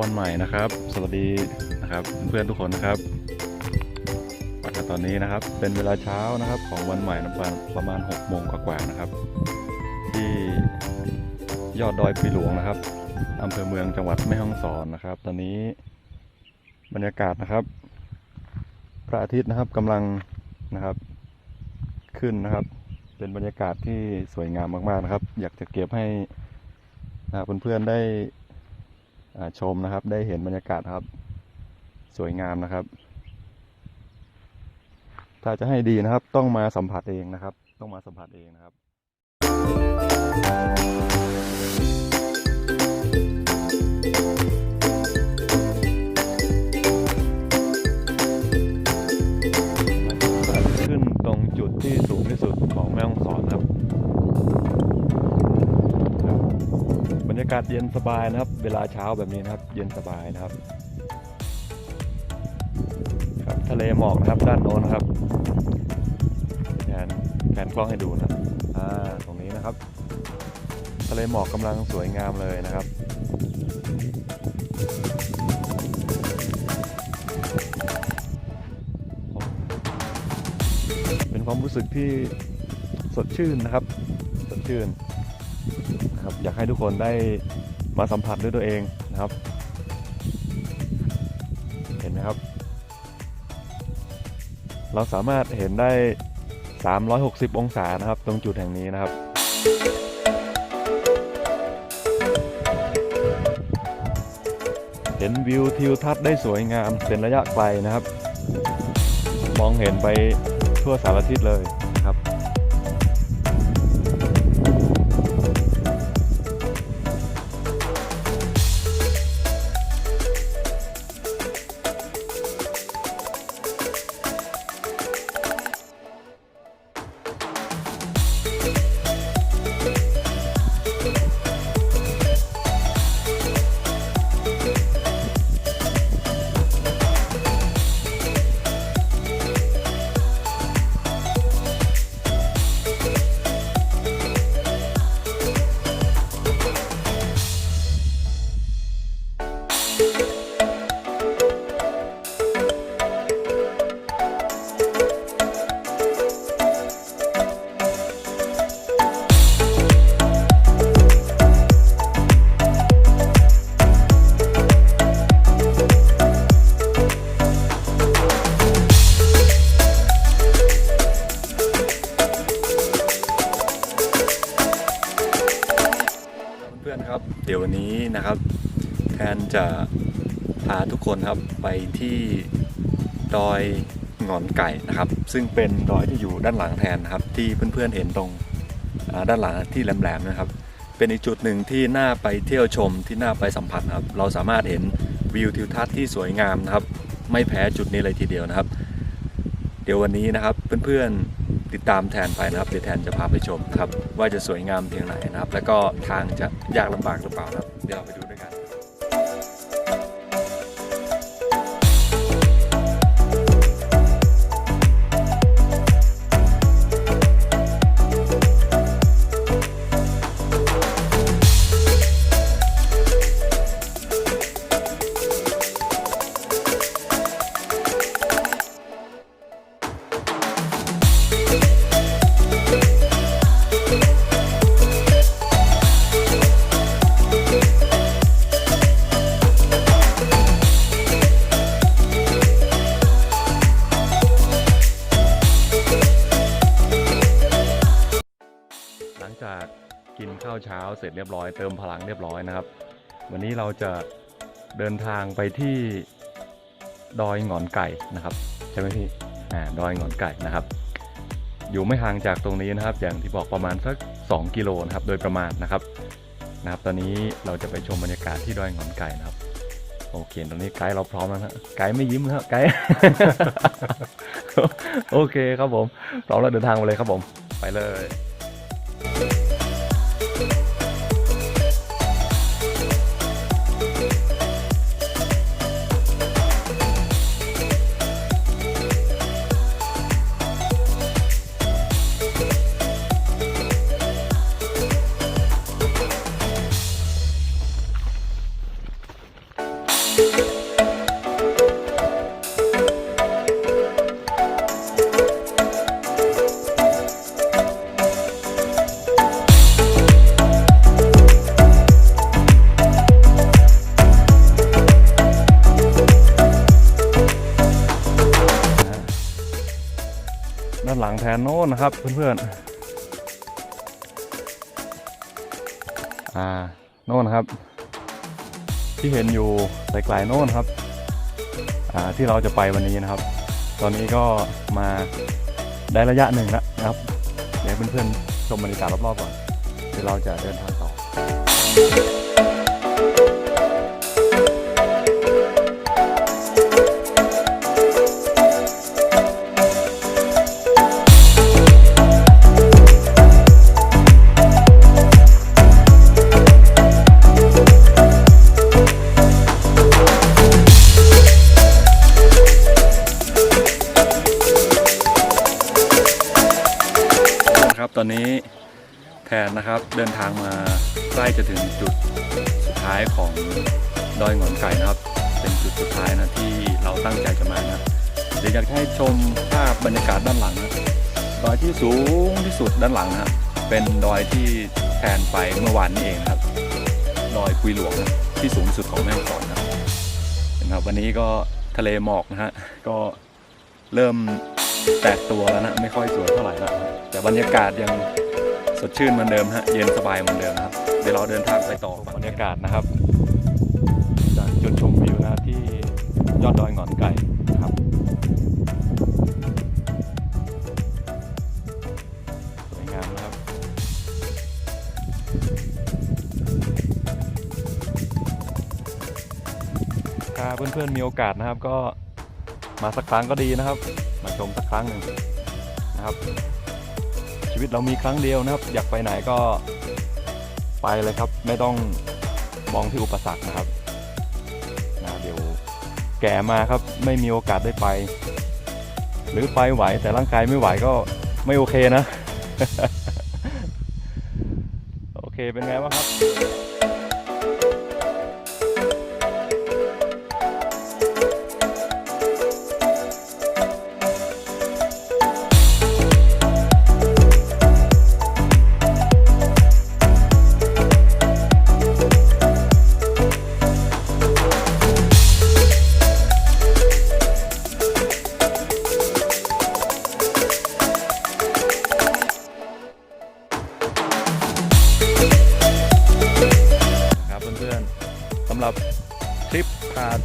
วันใหม่นะครับ สวัสดีนะครับเพื่อนทุกคนนะครับตอนนี้นะครับเป็นเวลาเช้านะครับของวันใหม่นะประมาณประมาณ6โมงกว่าๆนะครับ ที่ยอดดอยปีหลวงนะครับอำเภอเมืองจังหวัดแม่ฮ่องสอนนะครับ ตอนนี้บรรยากาศนะครับพระอาทิตย์นะครับกำลังนะครับขึ้นนะครับ เป็นบรรยากาศที่สวยงามมากๆนะครับ อยากจะเก็บให้นะเพื่อนๆได้ ชมนะครับ ได้เห็นบรรยากาศครับ สวยงามนะครับ ถ้าจะให้ดีนะครับ ต้องมาสัมผัสเองนะครับ ต้องมาสัมผัสเองนะครับ ศเย็นสบายนะครับ เวลาเช้าแบบนี้นะครับ เย็นสบายนะครับ ครับทะเลหมอกนะครับ ด้านโน้นนะครับแผนแผนกล้องให้ดูนะครับอ่าตรงนี้นะครับ ทะเลหมอกกำลังสวยงามเลยนะครับเป็นความรู้สึกที่สดชื่นนะครับ สดชื่น นะครับอยากให้ทุกคนได้มาสัมผัสด้วยตัวเองนะครับ เห็นไหมครับ เราสามารถเห็นได้ 360 องศานะครับ ตรงจุดแห่งนี้นะครับเห็นวิวทิวทัศน์ได้สวยงามเป็นระยะไกลนะครับ มองเห็นไปทั่วสารทิศเลย เดี๋ยววันนี้นะครับแทนจะพาทุกคนครับไปที่ดอยหงอนไก่นะครับ ซึ่งเป็นดอยที่อยู่ด้านหลังแทนนะครับ ที่เพื่อนๆเห็นตรงด้านหลังที่แหลมๆนะครับ เป็นอีกจุดหนึ่งที่น่าไปเที่ยวชมที่น่าไปสัมผัสนะครับ เราสามารถเห็นวิวทิวทัศน์ที่สวยงามนะครับ ไม่แพ้จุดนี้เลยทีเดียวนะครับ เดี๋ยววันนี้นะครับเพื่อนๆ ติดตามแทนไปนะครับเดี๋ยวแทนจะพาไปชมครับว่าจะสวยงามเพียงไหนนะครับ แล้วก็ทางจะยากลำบากหรือเปล่านะครับเดี๋ยวเราไปดูด้วยกัน เช้าเสร็จเรียบร้อยเติมพลังเรียบร้อยนะครับ วันนี้เราจะเดินทางไปที่ดอยหงอนไก่นะครับใช่ไหมพี่อ่าดอยหงอนไก่นะครับ อยู่ไม่ห่างจากตรงนี้นะครับ อย่างที่บอกประมาณสัก 2 กิโลนะครับโดยประมาณนะครับนะครับ ตอนนี้เราจะไปชมบรรยากาศที่ดอยหงอนไก่นะครับโอเค ตอนนี้ไกด์เราพร้อมแล้วนะไกด์ไม่ยิ้มนะครับไกด์โอเคครับผม พร้อมแล้วเดินทางไปเลยครับผม ไปเลย แทนโน้นนะครับเพื่อนๆ อ่าโน่นครับ ที่เห็นอยู่ไกลๆโน่นครับ อ่าที่เราจะไปวันนี้นะครับ ตอนนี้ก็มาได้ระยะหนึ่งแล้วนะครับ เดี๋ยวเพื่อนๆชมบรรยากาศรอบๆก่อนเดี๋ยวเราจะเดินทางต่อ อนนี้แทนนะครับเดินทางมาใกล้จะถึงจุดสุดท้ายของดอยหงอนไก่นะครับ เป็นจุดสุดท้ายนะที่เราตั้งใจจะมานะเดี๋ยวอยากให้ชมภาพบรรยากาศด้านหลังนะดอยที่สูงที่สุดด้านหลังนะเป็นดอยที่แทนไปเมื่อวานนี้เองนะครับดอยคุยหลวงนะที่สูงที่สุดของแม่ฮ่องสอนนะครับ วันนี้ก็ทะเลหมอกนะฮะก็เริ่ม แตกตัวแล้วนะไม่ค่อยสวยเท่าไหร่แล้วแต่บรรยากาศยังสดชื่นเหมือนเดิมฮะเย็นสบายเหมือนเดิมครับเดี๋ยวเราเดินทางไปต่อบรรยากาศนะครับ จากจุดชมวิวนะที่ยอดดอยงอนไก่ครับสวยงามนะครับถ้าเพื่อนๆมีโอกาสนะครับก็ มาสักครั้งก็ดีนะครับ มาชมสักครั้งหนึ่งนะครับ ชีวิตเรามีครั้งเดียวนะครับ อยากไปไหนก็ไปเลยครับ ไม่ต้องมองที่อุปสรรคนะครับนะเดี๋ยวแก่มาครับไม่มีโอกาสได้ไป หรือไปไหวแต่ร่างกายไม่ไหวก็ไม่โอเคนะ โอเคเป็นไงบ้างครับครับ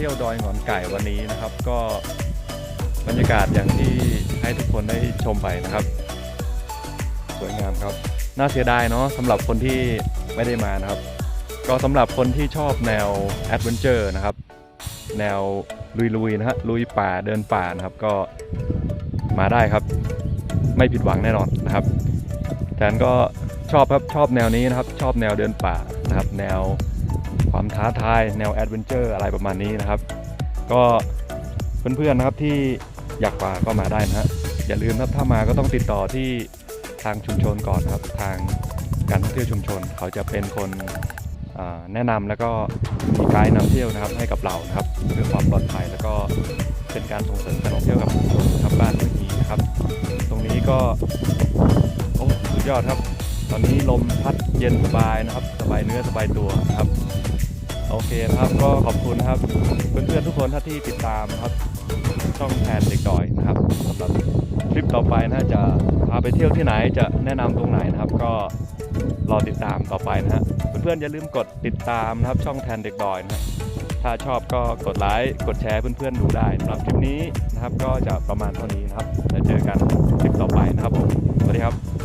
เที่ยวดอยหงอนไก่วันนี้นะครับ ก็บรรยากาศอย่างที่ให้ทุกคนได้ชมไปนะครับ สวยงามครับ น่าเสียดายเนาะสำหรับคนที่ไม่ได้มานะครับ ก็สำหรับคนที่ชอบแนวแอดเวนเจอร์นะครับ แนวลุยๆนะฮะลุยป่าเดินป่านะครับ ก็มาได้ครับ ไม่ผิดหวังแน่นอนนะครับแทนก็ชอบครับชอบแนวนี้นะครับ ชอบแนวเดินป่านะครับ แนว ความท้าทายแนวแอดเวนเจอร์อะไรประมาณนี้นะครับ ก็เพื่อนๆนะครับที่อยากมาก็มาได้นะฮะอย่าลืมนะครับถ้ามาก็ต้องติดต่อที่ทางชุมชนก่อนครับ ทางการท่องเที่ยวชุมชน เขาจะเป็นคนแนะนำแล้วก็มีไกด์นำเที่ยวนะครับให้กับเรานะครับเพื่อความปลอดภัยแล้วก็เป็นการส่งเสริมการท่องเที่ยวกับชุมชนครับบ้านเมืองนี้นะครับ ตรงนี้ก็โอ้สุดยอดครับ ตอนนี้ลมพัดเย็นสบายนะครับ สบายเนื้อสบายตัวนะครับ โอเคนะครับก็ขอบคุณนะครับเพื่อนๆทุกคนท่านที่ติดตามครับ ช่องแทนเด็กดอยนะครับสำหรับคลิปต่อไปนะจะพาไปเที่ยวที่ไหนจะแนะนำตรงไหนนะครับ ก็รอติดตามต่อไปนะฮะเพื่อนๆอย่าลืมกดติดตามนะครับ ช่องแทนเด็กดอยนะฮะถ้าชอบก็กดไลค์กดแชร์เพื่อนๆดูได้สำหรับคลิปนี้นะครับ ก็จะประมาณเท่านี้นะครับแล้วเจอกันคลิปต่อไปนะครับผมสวัสดีครับ